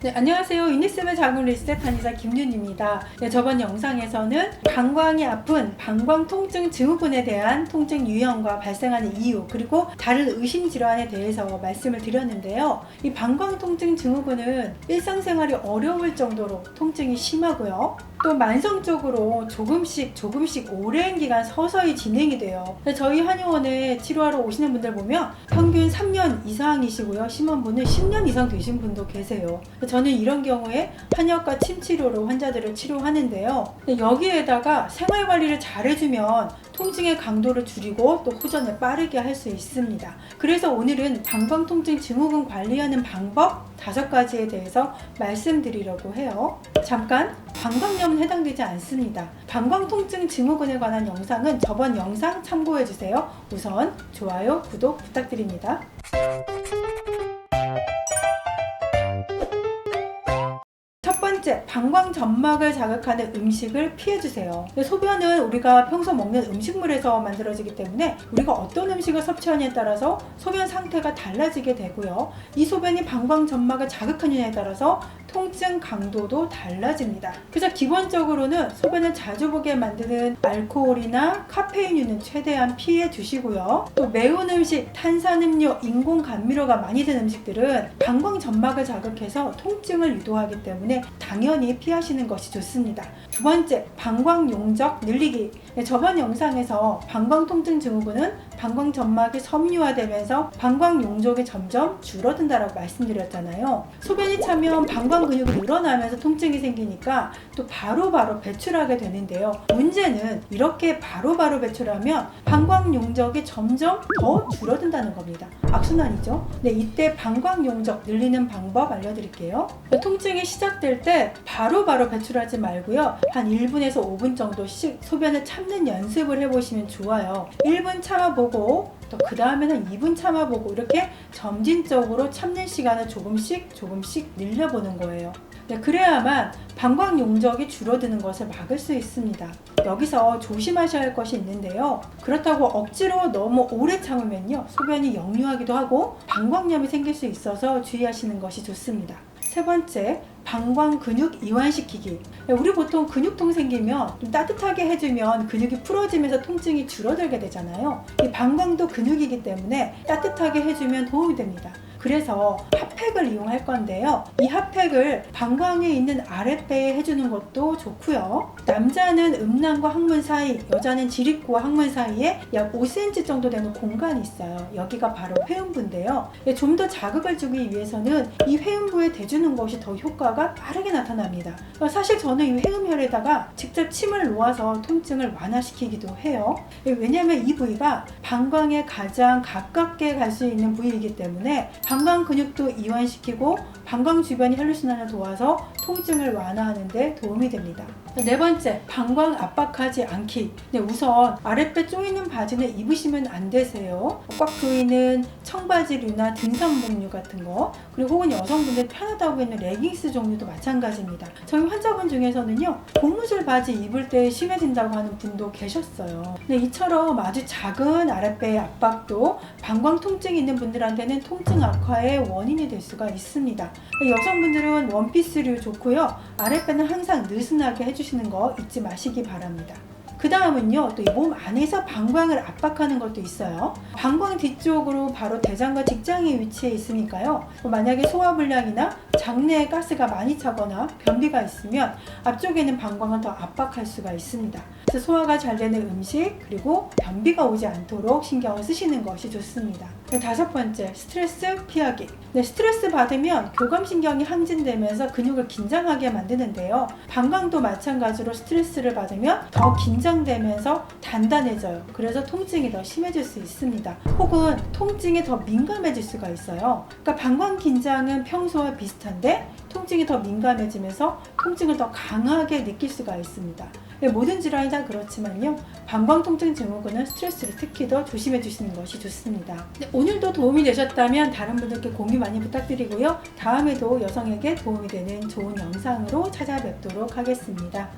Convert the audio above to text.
네, 안녕하세요. 유니쌤의 작은 리셋 한의사 김윤입니다. 네, 저번 영상에서는 방광이 아픈 방광 통증 증후군에 대한 통증 유형과 발생하는 이유 그리고 다른 의심 질환에 대해서 말씀을 드렸는데요. 이 방광 통증 증후군은 일상생활이 어려울 정도로 통증이 심하고요. 또 만성적으로 조금씩 조금씩 오랜 기간 서서히 진행이 돼요. 저희 한의원에 치료하러 오시는 분들 보면 평균 3년 이상이시고요. 심한 분은 10년 이상 되신 분도 계세요. 저는 이런 경우에 한약과 침치료로 환자들을 치료하는데요. 여기에다가 생활 관리를 잘 해주면 통증의 강도를 줄이고 또 호전을 빠르게 할 수 있습니다. 그래서 오늘은 방광 통증 증후군 관리하는 방법 다섯 가지에 대해서 말씀드리려고 해요. 잠깐 방광염은 해당되지 않습니다. 방광 통증 증후군에 관한 영상은 저번 영상 참고해 주세요. 우선 좋아요, 구독 부탁드립니다. 첫 번째, 방광 점막을 자극하는 음식을 피해주세요. 소변은 우리가 평소 먹는 음식물에서 만들어지기 때문에 우리가 어떤 음식을 섭취하느냐에 따라서 소변 상태가 달라지게 되고요. 이 소변이 방광 점막을 자극하느냐에 따라서 통증 강도도 달라집니다. 그래서 기본적으로는 소변을 자주 보게 만드는 알코올이나 카페인류는 최대한 피해 주시고요. 또 매운 음식, 탄산음료, 인공 감미료가 많이 든 음식들은 방광 점막을 자극해서 통증을 유도하기 때문에 당연히 피하시는 것이 좋습니다. 두 번째, 방광 용적 늘리기. 네, 저번 영상에서 방광 통증 증후군은 방광 점막이 섬유화되면서 방광 용적이 점점 줄어든다라고 말씀드렸잖아요. 소변이 차면 방광 근육이 늘어나면서 통증이 생기니까 또 바로바로 배출하게 되는데요. 문제는 이렇게 바로 바로 배출하면 방광 용적이 점점 더 줄어든다는 겁니다. 악순환이죠. 네, 이때 방광 용적 늘리는 방법 알려드릴게요. 통증이 시작될 때 바로바로 배출하지 말고요. 한 1분에서 5분 정도씩 소변을 참는 연습을 해보시면 좋아요. 1분 참아보고 또 그 다음에는 2분 참아보고 이렇게 점진적으로 참는 시간을 조금씩 조금씩 늘려보는 거예요. 네, 그래야만 방광 용적이 줄어드는 것을 막을 수 있습니다. 여기서 조심하셔야 할 것이 있는데요. 그렇다고 억지로 너무 오래 참으면요. 소변이 역류하기도 하고 방광염이 생길 수 있어서 주의하시는 것이 좋습니다. 세 번째, 방광 근육 이완시키기. 우리 보통 근육통 생기면 좀 따뜻하게 해주면 근육이 풀어지면서 통증이 줄어들게 되잖아요. 이 방광도 근육이기 때문에 따뜻하게 해주면 도움이 됩니다. 그래서 핫팩을 이용할 건데요. 이 핫팩을 방광에 있는 아랫배에 해주는 것도 좋고요. 남자는 음낭과 항문 사이, 여자는 지립구와 항문 사이에 약 5cm 정도 되는 공간이 있어요. 여기가 바로 회음부인데요. 좀 더 자극을 주기 위해서는 이 회음부에 대주는 것이 더 효과가 빠르게 나타납니다. 사실 저는 이 회음혈에다가 직접 침을 놓아서 통증을 완화시키기도 해요. 왜냐하면 이 부위가 방광에 가장 가깝게 갈 수 있는 부위이기 때문에 방광 근육도 이완시키고 방광 주변이 혈류순환을 도와서 통증을 완화하는 데 도움이 됩니다. 네 번째, 방광 압박하지 않기. 네, 우선 아랫배 조이는 바지는 입으시면 안 되세요. 꽉 조이는 청바지류나 등산복류 같은 거, 그리고 혹은 여성분들 편하다고 했는 레깅스 종류도 마찬가지입니다. 저희 환자분 중에서는요, 고무줄 바지 입을 때 심해진다고 하는 분도 계셨어요. 네, 이처럼 아주 작은 아랫배의 압박도 방광 통증이 있는 분들한테는 통증 악화의 원인이 될 수가 있습니다. 여성분들은 원피스류 좋고요. 아랫배는 항상 느슨하게 해주시는 거 잊지 마시기 바랍니다. 그 다음은요, 또이몸 안에서 방광을 압박하는 것도 있어요. 방광 뒤쪽으로 바로 대장과 직장이 위치해 있으니까요. 뭐 만약에 소화불량이나 장내에 가스가 많이 차거나 변비가 있으면 앞쪽에는 방광을 더 압박할 수가 있습니다. 그래서 소화가 잘 되는 음식, 그리고 변비가 오지 않도록 신경을 쓰시는 것이 좋습니다. 네, 다섯 번째, 스트레스 피하기. 네, 스트레스 받으면 교감신경이 항진되면서 근육을 긴장하게 만드는데요. 방광도 마찬가지로 스트레스를 받으면 더 긴장 되면서 단단해져요. 그래서 통증이 더 심해질 수 있습니다. 혹은 통증에 더 민감해질 수가 있어요. 그러니까 방광 긴장은 평소와 비슷한데 통증이 더 민감해지면서 통증을 더 강하게 느낄 수가 있습니다. 네, 모든 질환이 다 그렇지만요. 방광 통증 증후군은 스트레스를 특히 더 조심해 주시는 것이 좋습니다. 네, 오늘도 도움이 되셨다면 다른 분들께 공유 많이 부탁드리고요. 다음에도 여성에게 도움이 되는 좋은 영상으로 찾아뵙도록 하겠습니다.